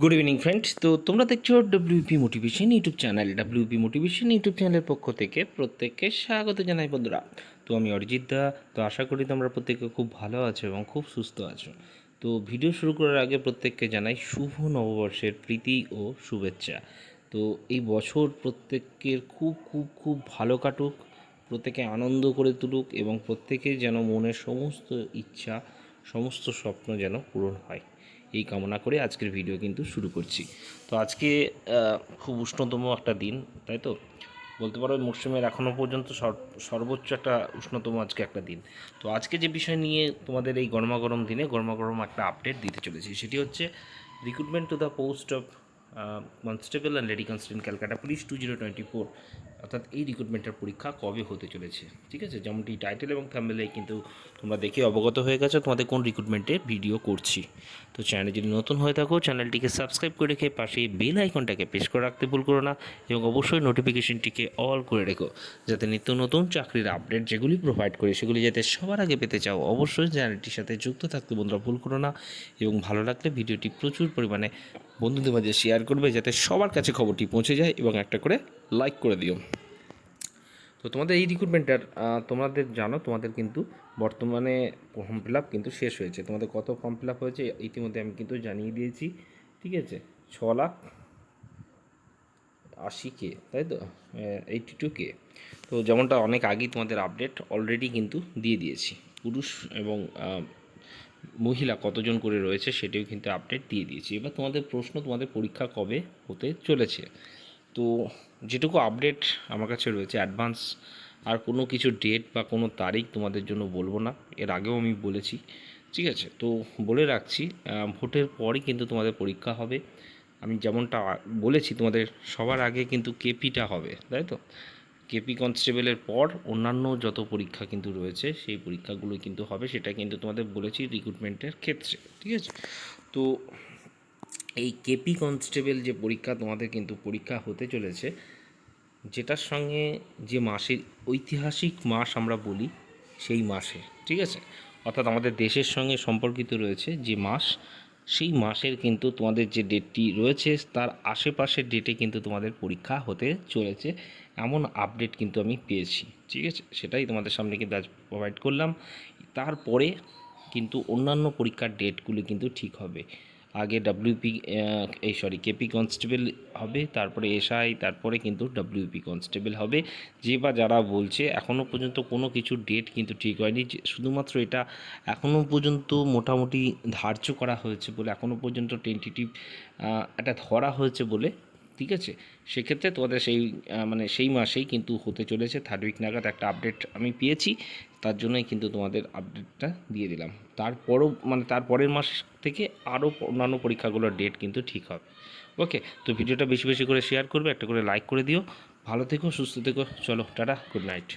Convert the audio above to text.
Good evening friends তো তোমরা দেখছ WP motivation YouTube channel WP motivation YouTube চ্যানেলের পক্ষ থেকে প্রত্যেককে স্বাগত জানাই বন্ধুরা। তো আমি অরিজিৎ দা, তো আশা করি তোমরা প্রত্যেকে খুব ভালো আছো এবং খুব সুস্থ আছো। তো ভিডিও শুরু করার আগে প্রত্যেককে জানাই শুভ নববর্ষের প্রীতি ও শুভেচ্ছা। তো এই বছর প্রত্যেকের খুব খুব খুব ভালো কাটুক, প্রত্যেকে আনন্দ করে তুলুক এবং প্রত্যেকের যেন মনের সমস্ত ইচ্ছা, সমস্ত স্বপ্ন যেন পূরণ হয়। এই কামনা করে আজকের ভিডিও কিন্তু শুরু করছি। তো আজকে খুব উষ্ণতম একটা দিন, তাই তো? বলতে পারো মরশুমের এখনও পর্যন্ত সর- সর্বোচ্চ একটা উষ্ণতম আজকে একটা দিন। তো আজকে যে বিষয় নিয়ে তোমাদের এই গরমাগরম দিনে গরমাগরম একটা আপডেট দিতে চলেছি, সেটি হচ্ছে recruitment to the post of constable and lady constable Calcutta police two zero twenty four অর্থাৎ এই রিক্রুটমেন্টের পরীক্ষা কবে হতে চলেছে, ঠিক আছে? যেমনটি টাইটেল এবং থাম্বেলে কিন্তু তোমরা দেখে অবগত হয়ে গেছো তোমাদের কোন রিক্রুটমেন্টে ভিডিও করছি। তো চ্যানেলে যদি নতুন হয়ে থাকো চ্যানেলটিকে সাবস্ক্রাইব করে রেখে পাশে বেল আইকনটাকে প্রেস করে রাখতে ভুল করো না এবং অবশ্যই নোটিফিকেশনটিকে অল করে রেখো, যাতে নিত্য নতুন চাকরির আপডেট যেগুলি প্রোভাইড করে সেগুলি যাতে সবার আগে পেতে চাও, অবশ্যই চ্যানেলটির সাথে যুক্ত থাকতে বন্ধুরা ভুল করো না এবং ভালো লাগলে ভিডিওটি প্রচুর পরিমাণে বন্ধুদের মাঝে শেয়ার করবে, যাতে সবার কাছে খবরটি পৌঁছে যায় এবং একটা করে লাইক করে দিও। তো তোমাদের এই রিক্রুটমেন্টটার তোমাদের জানো, তোমাদের কিন্তু বর্তমানে ফর্ম ফিল আপ কিন্তু শেষ হয়েছে। তোমাদের কত ফর্ম ফিল আপ হয়েছে, ইতিমধ্যে আমি কিন্তু জানিয়ে দিয়েছি, ঠিক আছে? ছ লাখ আশি কে তাই তো? এইটটি টু কে তো যেমনটা অনেক আগেই তোমাদের আপডেট অলরেডি কিন্তু দিয়ে দিয়েছি। পুরুষ এবং মহিলা কতজন করে রয়েছে, সেটিও কিন্তু আপডেট দিয়ে দিয়েছি। এবার তোমাদের প্রশ্ন তোমাদের পরীক্ষা কবে হতে চলেছে? তো যেটুকু আপডেট আমার কাছে রয়েছে অ্যাডভান্স আর কোনো কিছু ডেট বা কোনো তারিখ তোমাদের জন্য বলব না। এর আগেও আমি বলেছি, ঠিক আছে? তো বলে রাখছি ভোটের পরই কিন্তু তোমাদের পরীক্ষা হবে। আমি যেমনটা বলেছি, তোমাদের সবার আগে কিন্তু কেপিটা হবে, তাই তো? কেপি কনস্টেবলের পর অন্যান্য যত পরীক্ষা কিন্তু রয়েছে, সেই পরীক্ষাগুলো কিন্তু হবে, সেটা কিন্তু তোমাদের বলেছি রিক্রুটমেন্টের ক্ষেত্রে, ঠিক আছে? তো এই কেপি কনস্টেবল যে পরীক্ষা তোমাদের কিন্তু পরীক্ষা হতে চলেছে, যেটার সঙ্গে যে মাসের ঐতিহাসিক মাস আমরা বলি, সেই মাসে, ঠিক আছে? অর্থাৎ আমাদের দেশের সঙ্গে সম্পর্কিত রয়েছে যে মাস, সেই মাসের কিন্তু তোমাদের যে ডেটটি রয়েছে, তার আশেপাশের ডেটে কিন্তু তোমাদের পরীক্ষা হতে চলেছে। এমন আপডেট কিন্তু আমি পেয়েছি, ঠিক আছে? সেটাই তোমাদের সামনে কিন্তু আজ প্রোভাইড করলাম। তারপরে কিন্তু অন্যান্য পরীক্ষার ডেটগুলি কিন্তু ঠিক হবে। আগে ডাব্লিউপি এই সরি কেপি কনস্টেবল হবে, তারপরে এসআই তারপরে কিন্তু ডাব্লিউপি কনস্টেবল হবে। যে বা যারা বলছে এখনও পর্যন্ত কোনো কিছু ডেট কিন্তু ঠিক হয়নি। শুধুমাত্র এটা এখনও পর্যন্ত মোটামুটি ধার্য করা হয়েছে বলে এখনও পর্যন্ত টেন্টেটিভ এটা ধরা হয়েছে বলে ঠিক আছে? সেক্ষেত্রে তোমাদের সেই মানে সেই মাসেই কিন্তু হতে চলেছে থার্ড উইক নাগাদ একটা আপডেট আমি পেয়েছি। তার জন্যই কিন্তু তোমাদের আপডেটটা দিয়ে দিলাম। তারপরও মানে তারপরের মাস থেকে আরও অন্যান্য পরীক্ষাগুলোর ডেট কিন্তু ঠিক হবে। ওকে তো ভিডিওটা বেশি বেশি করে শেয়ার করবে, একটা করে লাইক করে দিও। ভালো থেকো, সুস্থ থেকো, চলো, টাটা গুড নাইট